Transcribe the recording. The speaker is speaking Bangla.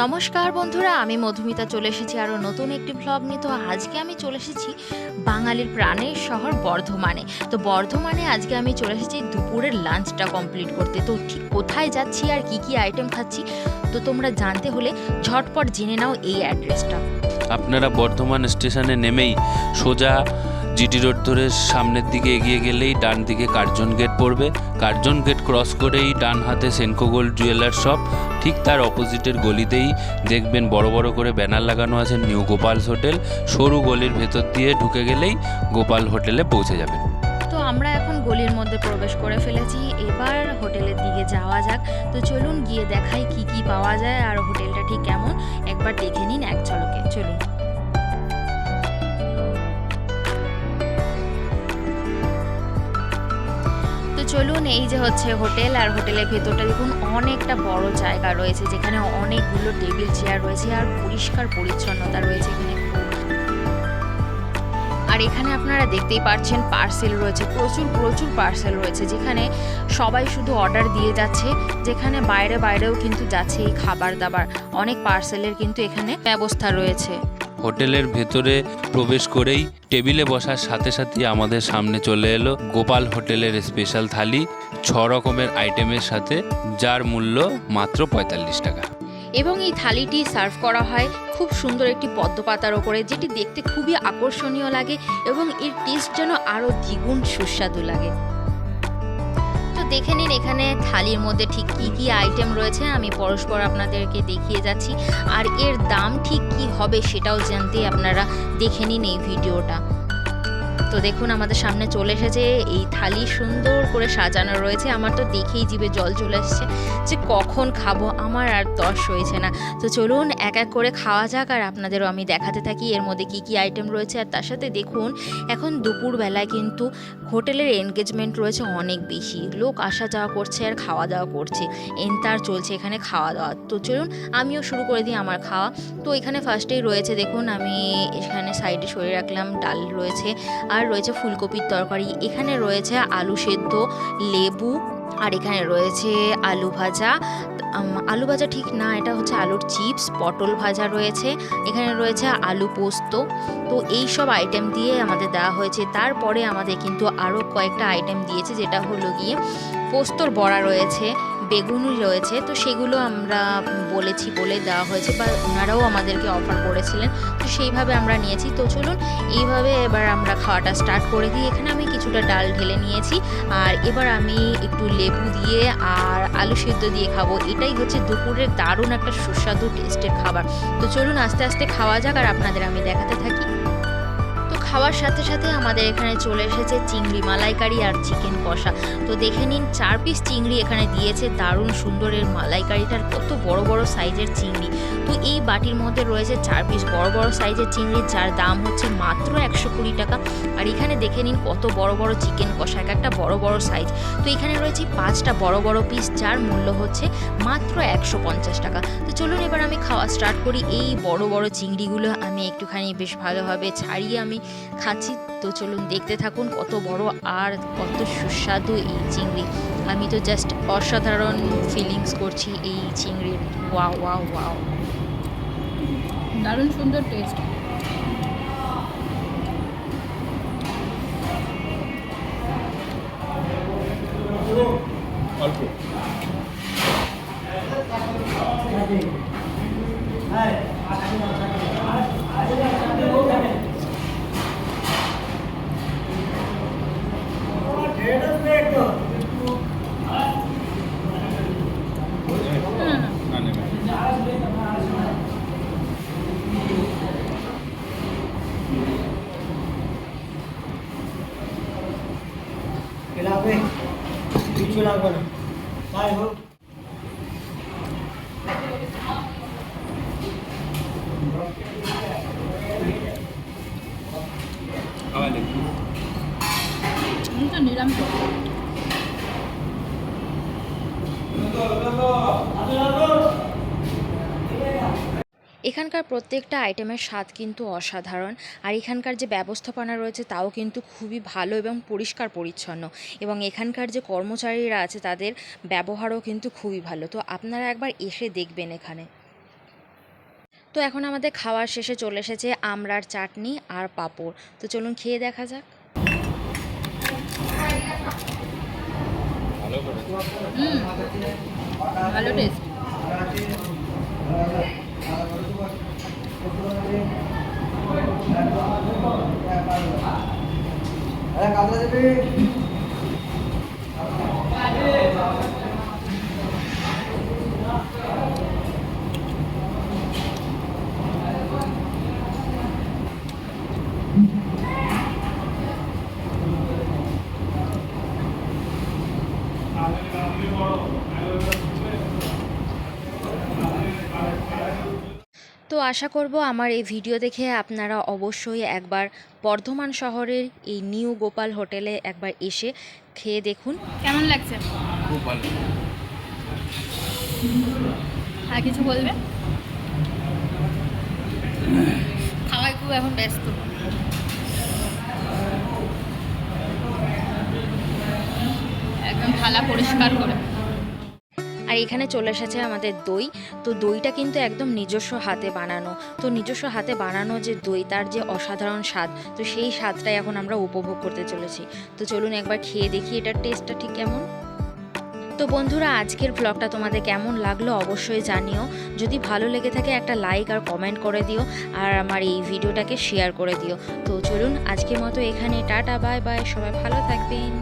নমস্কার বন্ধুরা, আমি মধুমিতা চলে এসেছি আরও নতুন একটি ভ্লগ নিয়ে। তো আজকে আমি চলে এসেছি বাঙালির প্রাণের শহর বর্ধমানে। তো বর্ধমানে আজকে আমি চলে এসেছি দুপুরের লাঞ্চটা কমপ্লিট করতে। তো ঠিক কোথায় যাচ্ছি আর কি কি আইটেম খাচ্ছি, তো তোমরা জানতে হলে ঝটপট জেনে নাও এই অ্যাড্রেসটা আপনারা বর্ধমান স্টেশনে নেমেই সোজা জিটি রোড ধরে সামনের দিকে এগিয়ে গেলেই ডান দিকে কার্জন গেট পড়বে। কার্জন গেট ক্রস করেই ডান হাতে সেনকো গোল্ড জুয়েলার শপ। ঠিক তার অপোজিটের গলিতেই দেখবেন বড় বড় করে ব্যানার লাগানো আছে নিউ গোপালস হোটেল। সরু গলির ভেতর দিয়ে ঢুকে গেলেই গোপাল হোটেলে পৌঁছে যাবেন তো আমরা এখন গলির মধ্যে প্রবেশ করে ফেলেছি। এবার হোটেলের দিকে যাওয়া যাক। তো চলুন গিয়ে দেখাই কি কি পাওয়া যায় আর হোটেলটা ঠিক কেমন। একবার দেখে নিন এক ঝলকে। চলুন। চলুন এই যে হচ্ছে হোটেল আর হোটেলের ভেতরটা দেখুন, অনেকটা বড় জায়গা রয়েছে, যেখানে অনেকগুলো টেবিল চেয়ার রয়েছে আর পরিষ্কার পরিচ্ছন্নতা রয়েছে এখানে। আর এখানে আপনারা দেখতেই পাচ্ছেন পার্সেল রয়েছে, প্রচুর প্রচুর পার্সেল রয়েছে, যেখানে সবাই শুধু অর্ডার দিয়ে যাচ্ছে, যেখানে বাইরে, বাইরেও কিন্তু যাচ্ছে এই খাবার দাবার। অনেক পার্সেলের কিন্তু এখানে ব্যবস্থা রয়েছে। হোটেলের ভেতরে প্রবেশ করেই টেবিলে বসার সাথে সাথে আমাদের সামনে চলে এলো গোপাল হোটেলের স্পেশাল থালি, ছ রকমের আইটেমের সাথে, যার মূল্য মাত্র পঁয়তাল্লিশ টাকা। এবং এই থালিটি সার্ভ করা হয় খুব সুন্দর একটি পদ্ম পাতার ওপরে, যেটি দেখতে খুবই আকর্ষণীয় লাগে এবং এর টেস্ট যেন আরও দ্বিগুণ সুস্বাদু লাগে। দেখে নিন, এখানে থালির মধ্যে ঠিক কি কি আইটেম রয়েছে, আমি পরস্পর আপনাদেরকে দেখিয়ে যাচ্ছি। আর এর দাম ঠিক কি হবে সেটাও জানতে আপনারা দেখে নিন এই ভিডিওটা তো দেখুন, আমাদের সামনে চলে এসেছে এই থালি সুন্দর করে সাজানো রয়েছে। আমার তো দেখেই জিভে জল চলে এসছে যে কখন খাব, আমার আর দশ হয়েছে না। তো চলুন, এক এক করে খাওয়া যাক আর আপনাদেরও আমি দেখাতে থাকি এর মধ্যে কি কি আইটেম রয়েছে। আর তার সাথে দেখুন, এখন দুপুরবেলায় কিন্তু হোটেলের এনগেজমেন্ট রয়েছে অনেক বেশি। লোক আসা যাওয়া করছে আর খাওয়া দাওয়া করছে। এন্তার চলছে এখানে খাওয়া দাওয়া। তো চলুন, আমিও শুরু করে দিই আমার খাওয়া। তো এখানে ফার্স্টেই রয়েছে, দেখুন, আমি এখানে সাইডে সরিয়ে রাখলাম, ডাল রয়েছে। আর রয়েছে ফুলকপির তরকারি, এখানে রয়েছে আলু সেদ্ধ, লেবু, আর এখানে রয়েছে আলু ভাজা। আলু ভাজা ঠিক না, এটা হচ্ছে আলুর চিপস, পটল ভাজা রয়েছে, এখানে রয়েছে আলু পোস্ত। তো এই সব আইটেম দিয়ে আমাদের দেওয়া হয়েছে। তারপরে আমাদের কিন্তু আরও কয়েকটা আইটেম দিয়েছে, যেটা হলো গিয়ে পোস্তর বড়া রয়েছে, বেগুনি রয়েছে, তো সেগুলো আমরা বলেছি বলে দেওয়া হয়েছে বা ওনারাও আমাদেরকে অফার করেছিলেন, তো সেইভাবে আমরা নিয়েছি। তো চলুন, এইভাবে এবার আমরা খাওয়াটা স্টার্ট করে দিই। এখানে আমি কিছুটা ডাল ঢেলে নিয়েছি, আর এবার আমি একটু লেবু দিয়ে আর আলু সেদ্ধ দিয়ে খাব। এটাই হচ্ছে দুপুরের দারুণ একটা সুস্বাদু টেস্টের খাবার। তো চলুন, আস্তে আস্তে খাওয়া যাক আর আপনাদের আমি দেখাতে থাকি। খাওয়ার সাথে সাথে আমাদের এখানে চলে এসেছে চিংড়ি মালাইকারি আর চিকেন কষা। তো দেখে নিন, চার পিস চিংড়ি এখানে দিয়েছে, দারুণ সুন্দরের মালাইকারিটার কত বড় বড় সাইজের চিংড়ি। তো এই বাটির মধ্যে রয়েছে চার পিস বড় বড় সাইজের চিংড়ি, যার দাম হচ্ছে মাত্র একশো কুড়ি টাকা। আর এখানে দেখে নিন কত বড় বড় চিকেন কষা, এক একটা বড় বড় সাইজ। তো এখানে রয়েছে পাঁচটা বড় বড় পিস যার মূল্য হচ্ছে মাত্র একশো পঞ্চাশ টাকা। তো চলুন এবার আমি খাওয়া স্টার্ট করি। এই বড় বড় চিংড়িগুলো আমি একটুখানি বেশ ভালোভাবে ছাড়িয়ে আমি খাচ্ছি। তো চলুন দেখতে থাকুন কত বড় আর কত সুস্বাদু এই চিংড়ি। আমি তো জাস্ট অসাধারণ ফিলিংস করছি এই চিংড়ির। ওয়া ওয়া ওয়াও দারুণ সুন্দর টেস্ট লাগবে কিছু লাগবে না তাই হোক আমি তো নিরামিষ এখানকার প্রত্যেকটা আইটেমের স্বাদ কিন্তু অসাধারণ। আর এখানকার যে ব্যবস্থাপনা রয়েছে তাও কিন্তু খুবই ভালো এবং পরিষ্কার পরিচ্ছন্ন। এবং এখানকার যে কর্মচারীরা আছে তাদের ব্যবহারও কিন্তু খুবই ভালো। তো আপনারা একবার এসে দেখবেন এখানে। তো এখন আমাদের খাওয়ার শেষে চলে এসেছে আমড়ার চাটনি আর পাঁপড়। তো চলুন খেয়ে দেখা যাক। ভালো টেস্ট কাজলা দেবী তো আশা করব আমার এই ভিডিও দেখে আপনারা অবশ্যই একবার বর্ধমান শহরের এই নিউ গোপাল হোটেলে একবার এসে খেয়ে দেখুন। কেমন লাগছে? খুব ভালো আর কিছু বলবে? খাওয়াই খুব এখন ব্যস্ত। একদম থালা পরিষ্কার করে। আর এখানে চলে এসেছে আমাদের দই। তো দইটা কিন্তু একদম নিজস্ব হাতে বানানো। তো নিজস্ব হাতে বানানো যে দই, তার যে অসাধারণ স্বাদ, তো সেই স্বাদটাই এখন আমরা উপভোগ করতে চলেছি। তো চলুন একবার খেয়ে দেখি এটার টেস্টটা ঠিক কেমন। তো বন্ধুরা, আজকের ব্লগটা তোমাদের কেমন লাগল অবশ্যই জানিও। যদি ভালো লেগে থাকে একটা লাইক আর কমেন্ট করে দিও, আর আমার এই ভিডিওটাকে শেয়ার করে দিও। তো চলুন আজকের মতো এখানে টাটা বাই বাই সবাই ভালো থাকবেন।